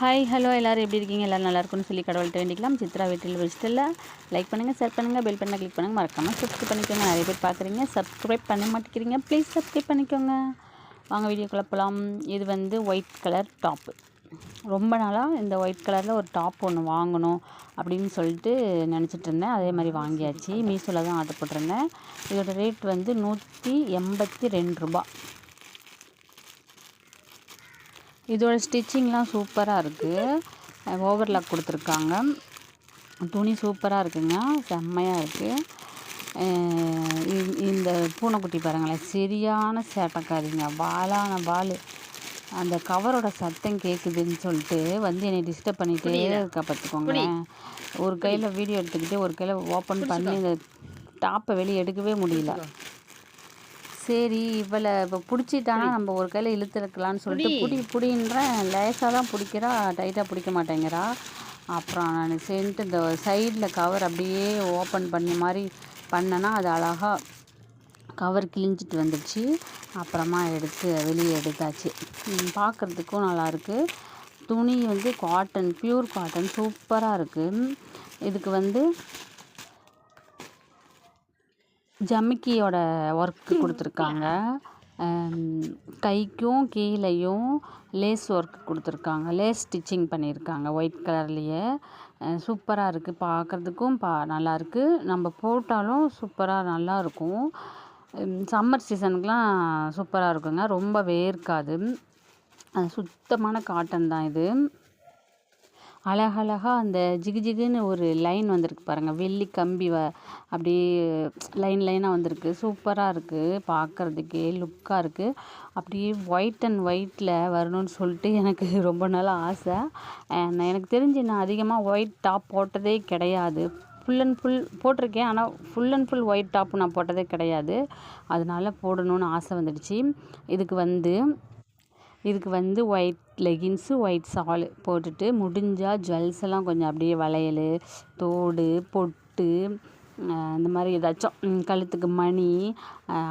Hi hello எல்லோரும் எப்படி இருக்கீங்க? எல்லோரும் நல்லா இருக்கும்னு சொல்லி கடவுள்கிட்ட வேண்டிக்கலாம். சித்ரா வீட்டில் வச்சுட்டு லைக் பண்ணுங்கள் ஷேர் பண்ணுங்கள் பெல் பண்ண கிளிக் பண்ணுங்கள் மறக்காமல் சப்ஸ்கிரைப் பண்ணிக்கோங்க. நிறைய பேர் பார்க்குறீங்க. சப்ஸ்கிரைப் பண்ண மாட்டேங்கிறீங்க. ப்ளீஸ் சப்ஸ்கிரைப் பண்ணிக்கோங்க. வாங்க வீடியோ குழப்பலாம் இது வந்து ஒயிட் கலர் டாப்பு ரொம்ப நாளாக இந்த ஒயிட் கலரில் ஒரு டாப் ஒன்று வாங்கணும் அப்படின்னு சொல்லிட்டு நினச்சிட்டு இருந்தேன். அதே மாதிரி வாங்கியாச்சு. மீஷோவில் தான் ஆர்டர் போட்டிருந்தேன். இதோட ரேட் வந்து நூற்றி எண்பத்தி ரெண்டு ரூபா இதோட ஸ்டிச்சிங்லாம் சூப்பராக இருக்குது ஓவர்லாக் கொடுத்துருக்காங்க. துணி சூப்பராக இருக்குங்க. செம்மையாக இருக்குது இந்த பூனைக்குட்டி பாருங்களேன். சரியான சேட்டைக்காரிங்க வாலான வால். அந்த கவரோட சத்தம் கேட்குதுன்னு சொல்லிட்டு வந்து என்னை டிஸ்டர்ப் பண்ணிகிட்டே இருக்கா பார்த்துக்கோங்களேன் ஒரு கையில் வீடியோ எடுத்துக்கிட்டு ஒரு கையில் ஓப்பன் பண்ணி இந்த டாப்பை வெளியே எடுக்கவே முடியல. சரி இவளை இப்போ பிடிச்சிட்டானா நம்ம ஒரு கையில் இழுத்துருக்கலான்னு சொல்லிட்டு பிடி. பிடின்றேன் லேசாக தான் பிடிக்கிறா டைட்டாக பிடிக்க மாட்டேங்கிறா. அப்புறம் நான் சேர்ந்துட்டு இந்த சைடில் கவர் அப்படியே ஓப்பன் பண்ணி மாதிரி பண்ணேன்னா அது அழகாக கவர் கிழிஞ்சிட்டு வந்துடுச்சு அப்புறமா எடுத்து வெளியே எடுத்தாச்சு. பார்க்குறதுக்கும் நல்லாயிருக்கு துணி வந்து காட்டன் ப்யூர் காட்டன் சூப்பராக இருக்குது இதுக்கு வந்து ஜமிக்கியோட ஒர்க்கு கொடுத்துருக்காங்க. கைக்கும் கீழேயும் லேஸ் ஒர்க் கொடுத்துருக்காங்க. லேஸ் ஸ்டிச்சிங் பண்ணியிருக்காங்க ஒயிட் கலர்லேயே சூப்பராக இருக்குது பார்க்குறதுக்கும் பா நல்லாயிருக்கு நம்ம போட்டாலும் சூப்பராக நல்லாயிருக்கும் சம்மர் சீசனுக்குலாம் சூப்பராக இருக்குங்க. ரொம்ப வேர்க்காது. சுத்தமான காட்டன் தான் இது. அழகழகாக அந்த ஜிகு ஜிகுன்னு ஒரு லைன் வந்திருக்கு பாருங்கள் வெள்ளி கம்பி வ அப்படியே லைன் லைனாக வந்திருக்கு. சூப்பராக இருக்குது பார்க்குறதுக்கே லுக்காக இருக்குது அப்படியே ஒயிட் அண்ட் ஒயிட்டில் வரணும்னு சொல்லிட்டு எனக்கு ரொம்ப நாள் ஆசை. எனக்கு தெரிஞ்சு நான் அதிகமாக ஒயிட் டாப் போட்டதே கிடையாது. ஃபுல் அண்ட் ஃபுல் போட்டிருக்கேன். ஆனால் full and full white top நான் போட்டதே கிடையாது. அதனால போடணும்னு ஆசை வந்துடுச்சு. இதுக்கு வந்து இதுக்கு வந்து ஒயிட் லெகின்ஸு ஒயிட் ஷாலு போட்டுட்டு முடிஞ்சால் ஜுவல்ஸ் எல்லாம் கொஞ்சம் அப்படியே வளையல் தோடு பொட்டு இந்த மாதிரி ஏதாச்சும் கழுத்துக்கு மணி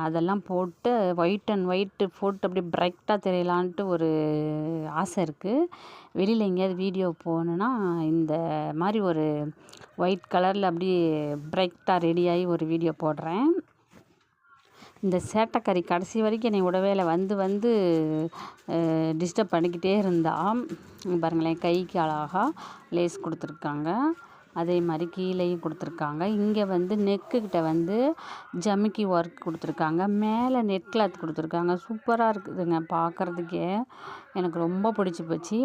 அதெல்லாம் போட்டு ஒயிட் அண்ட் ஒயிட்டு போட்டு அப்படியே பிரைட்டாக தெரியலான்ட்டு ஒரு ஆசை இருக்குது வெளியில் எங்கேயாவது வீடியோ போகணுன்னா இந்த மாதிரி ஒரு ஒயிட் கலரில் அப்படியே பிரைட்டாக ரெடியாகி ஒரு வீடியோ போடுறேன். இந்த சேட்டைக்கறி கடைசி வரைக்கும் என்னை விடவே இல்லை வந்து வந்து டிஸ்டர்ப் பண்ணிக்கிட்டே இருந்தால் பாருங்களேன் கைக்கு அழகாக லேஸ் கொடுத்துருக்காங்க. அதே மாதிரி கீழேயும் கொடுத்துருக்காங்க. இங்கே வந்து நெக்குக்கிட்ட வந்து ஜமிக்கி ஒர்க் கொடுத்துருக்காங்க. மேலே நெட் கிளாத் கொடுத்துருக்காங்க. சூப்பராக இருக்குதுங்க பார்க்குறதுக்கே எனக்கு ரொம்ப பிடிச்சி போச்சு.